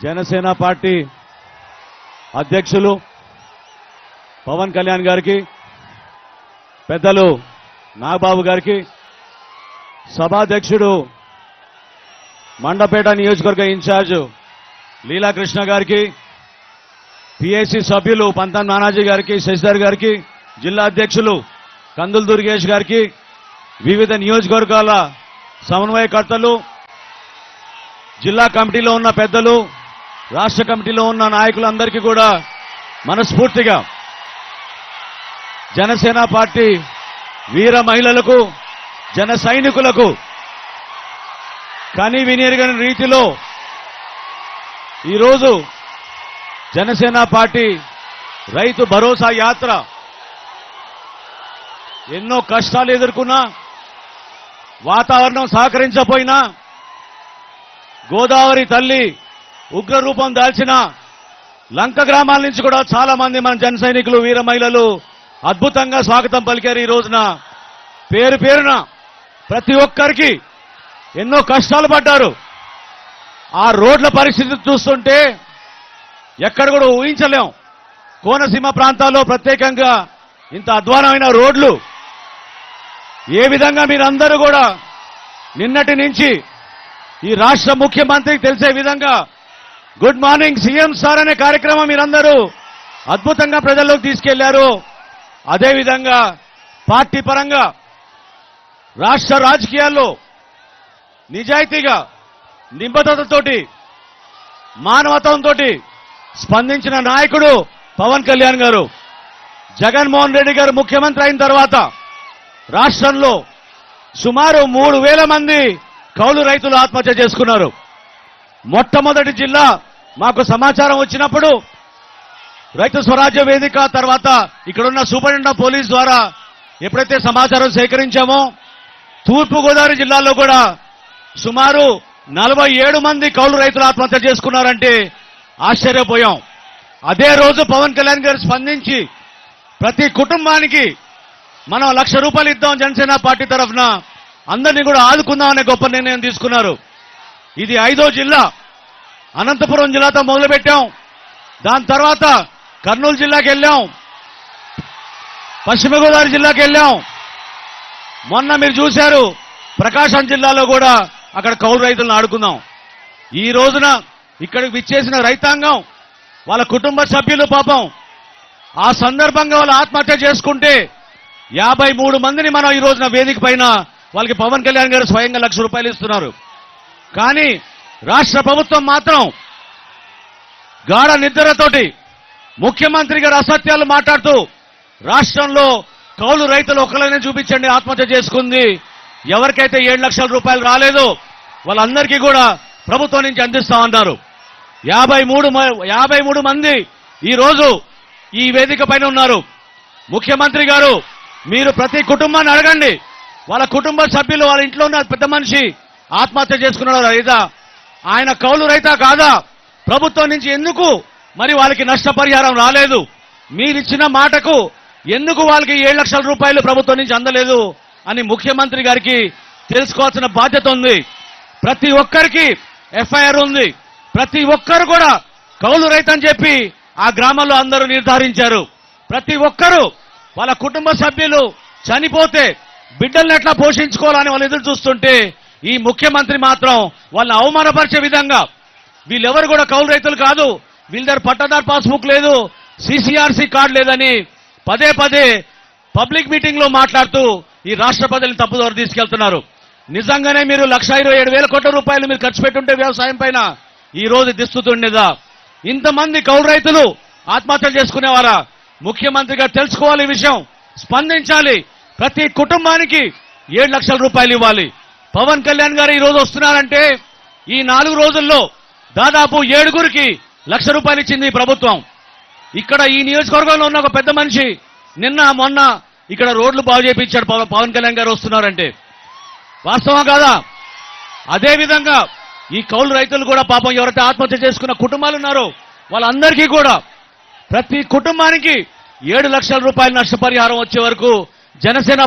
Janasena party అధ్యక్షులు పవన్ కళ్యాణ్ గారికి పెద్దలు నాగబాబు గారికి సభాధ్యక్షుడు మండపేట నియోజకవర్గ ఇన్ఛార్జ్ లీలాకృష్ణ గారికి పిఎస్సి సభ్యులు పంతం నానాజీ గారికి శశిధర్ గారికి జిల్లా అధ్యక్షులు కందుల దుర్గేష్ గారికి వివిధ నియోజకవర్గాల సమన్వయకర్తలు జిల్లా కమిటీలో ఉన్న పెద్దలు రాష్ట్ర కమిటీలో ఉన్న నాయకులందరికీ కూడా మనస్ఫూర్తిగా జనసేన పార్టీ వీర మహిళలకు జన సైనికులకు కని వినియరగని రీతిలో ఈరోజు జనసేన పార్టీ రైతు భరోసా యాత్ర ఎన్నో కష్టాలు ఎదుర్కొన్నా వాతావరణం సహకరించపోయినా గోదావరి తల్లి ఉగ్రరూపం దాల్చిన లంక గ్రామాల నుంచి కూడా చాలా మంది మన జన సైనికులు వీర మహిళలు అద్భుతంగా స్వాగతం పలికారు ఈ రోజున. పేరు పేరున ప్రతి ఒక్కరికి ఎన్నో కష్టాలు పడ్డారు. ఆ రోడ్ల పరిస్థితి చూస్తుంటే ఎక్కడ కూడా ఊహించలేం. కోనసీమ ప్రాంతాల్లో ప్రత్యేకంగా ఇంత అధ్వానమైన రోడ్లు. ఏ విధంగా మీరందరూ కూడా నిన్నటి నుంచి ఈ రాష్ట్ర ముఖ్యమంత్రికి తెలిసే విధంగా గుడ్ మార్నింగ్ సీఎం సార్ అనే కార్యక్రమం మీరందరూ అద్భుతంగా ప్రజల్లోకి తీసుకెళ్ళారు. అదేవిధంగా పార్టీ పరంగా రాష్ట్ర రాజకీయాల్లో నిజాయితీగా నిబద్ధతతోటి మానవతంతో స్పందించిన నాయకుడు పవన్ కళ్యాణ్ గారు. జగన్మోహన్ రెడ్డి గారు ముఖ్యమంత్రి అయిన తర్వాత రాష్ట్రంలో సుమారు మూడు వేల మంది కౌలు రైతులు ఆత్మహత్య చేసుకున్నారు. మొట్టమొదటి జిల్లా మాకు సమాచారం వచ్చినప్పుడు రైతు స్వరాజ్య వేదిక తర్వాత ఇక్కడున్న సూపరింటెండెంట్ ఆఫ్ పోలీస్ ద్వారా ఎప్పుడైతే సమాచారం సేకరించామో తూర్పుగోదావరి జిల్లాలో కూడా సుమారు నలభై ఏడు మంది కౌలు రైతులు ఆత్మహత్య చేసుకున్నారంటే ఆశ్చర్యపోయాం. అదే రోజు పవన్ కళ్యాణ్ గారు స్పందించి ప్రతి కుటుంబానికి మనం లక్ష రూపాయలు ఇద్దాం జనసేన పార్టీ తరఫున అందరినీ కూడా ఆదుకుందాం అనే గొప్ప నిర్ణయం తీసుకున్నారు. ఇది ఐదో జిల్లా. అనంతపురం జిల్లాతో మొదలుపెట్టాం. దాని తర్వాత కర్నూలు జిల్లాకి వెళ్ళాం. పశ్చిమ గోదావరి జిల్లాకి వెళ్ళాం. మొన్న మీరు చూశారు ప్రకాశం జిల్లాలో కూడా అక్కడ కౌలు రైతులను ఆడుకుందాం ఈ రోజున ఇక్కడికి విచ్చేసిన రైతాంగం వాళ్ళ కుటుంబ సభ్యులు పాపం ఆ సందర్భంగా వాళ్ళు ఆత్మహత్య చేసుకుంటే యాభై మూడు మందిని మనం ఈ రోజున వేదిక పైన వాళ్ళకి పవన్ కళ్యాణ్ గారు స్వయంగా లక్ష రూపాయలు ఇస్తున్నారు. కానీ రాష్ట్ర ప్రభుత్వం మాత్రం గాఢ నిద్రతోటి ముఖ్యమంత్రి గారు అసత్యాలు మాట్లాడుతూ రాష్ట్రంలో కౌలు రైతులు ఒకళ్ళనే చూపించండి ఆత్మహత్య చేసుకుంది. ఎవరికైతే ఏడు లక్షల రూపాయలు రాలేదో వాళ్ళందరికీ కూడా ప్రభుత్వం నుంచి అందిస్తామన్నారు యాభై మూడు మ- యాభై మూడు మంది ఈ రోజు ఈ వేదిక పైన ఉన్నారు. ముఖ్యమంత్రి గారు మీరు ప్రతి కుటుంబాన్ని అడగండి. వాళ్ళ కుటుంబ సభ్యులు వాళ్ళ ఇంట్లో ఉన్న పెద్ద మనిషి ఆత్మహత్య చేసుకున్నాడు లేదా? ఆయన కౌలు రైతా కాదా? ప్రభుత్వం నుంచి ఎందుకు మరి వాళ్ళకి నష్టపరిహారం రాలేదు? మీరిచ్చిన మాటకు ఎందుకు వాళ్ళకి ఏడు లక్షల రూపాయలు ప్రభుత్వం నుంచి అందలేదు అని ముఖ్యమంత్రి గారికి తెలుసుకోవాల్సిన బాధ్యత ఉంది. ప్రతి ఒక్కరికి ఎఫ్ఐఆర్ ఉంది. ప్రతి ఒక్కరు కూడా కౌలు రైతని చెప్పి ఆ గ్రామంలో అందరూ నిర్ధారించారు. ప్రతి ఒక్కరూ వాళ్ళ కుటుంబ సభ్యులు చనిపోతే బిడ్డల్ని ఎట్లా పోషించుకోవాలని వాళ్ళు ఎదురు చూస్తుంటే ఈ ముఖ్యమంత్రి మాత్రం వాళ్ళని అవమానపరిచే విధంగా. వీళ్ళెవరు కూడా కౌలు రైతులు కాదు. వీళ్ళ దగ్గర పాస్బుక్ లేదు. సిసిఆర్సీ కార్డు లేదని పదే పదే పబ్లిక్ మీటింగ్లో మాట్లాడుతూ ఈ రాష్ట్ర ప్రజల్ని తీసుకెళ్తున్నారు. నిజంగానే మీరు లక్ష ఇరవై ఏడు వేల కోట్ల రూపాయలు మీరు ఖర్చు పెట్టుంటే వ్యవసాయం పైన ఈ రోజు దిస్తుతుండేదా ఇంతమంది కౌలు రైతులు ఆత్మహత్యలు చేసుకునేవారా? ముఖ్యమంత్రి గారు తెలుసుకోవాలి ఈ విషయం. స్పందించాలి. ప్రతి కుటుంబానికి ఏడు లక్షల రూపాయలు ఇవ్వాలి. పవన్ కళ్యాణ్ గారు ఈ రోజు వస్తున్నారంటే ఈ నాలుగు రోజుల్లో దాదాపు ఏడుగురికి లక్ష రూపాయలు ఇచ్చింది ప్రభుత్వం. ఇక్కడ ఈ నియోజకవర్గంలో ఉన్న ఒక పెద్ద మనిషి నిన్న మొన్న ఇక్కడ రోడ్లు బాగు చేయించాడు పవన్ కళ్యాణ్ గారు వస్తున్నారంటే. వాస్తవం కాదా? అదేవిధంగా ఈ కౌలు రైతులు కూడా పాపం ఎవరైతే ఆత్మహత్య చేసుకున్న కుటుంబాలు ఉన్నారో వాళ్ళందరికీ కూడా ప్రతి కుటుంబానికి ఏడు లక్షల రూపాయల నష్టపరిహారం వచ్చే వరకు జనసేన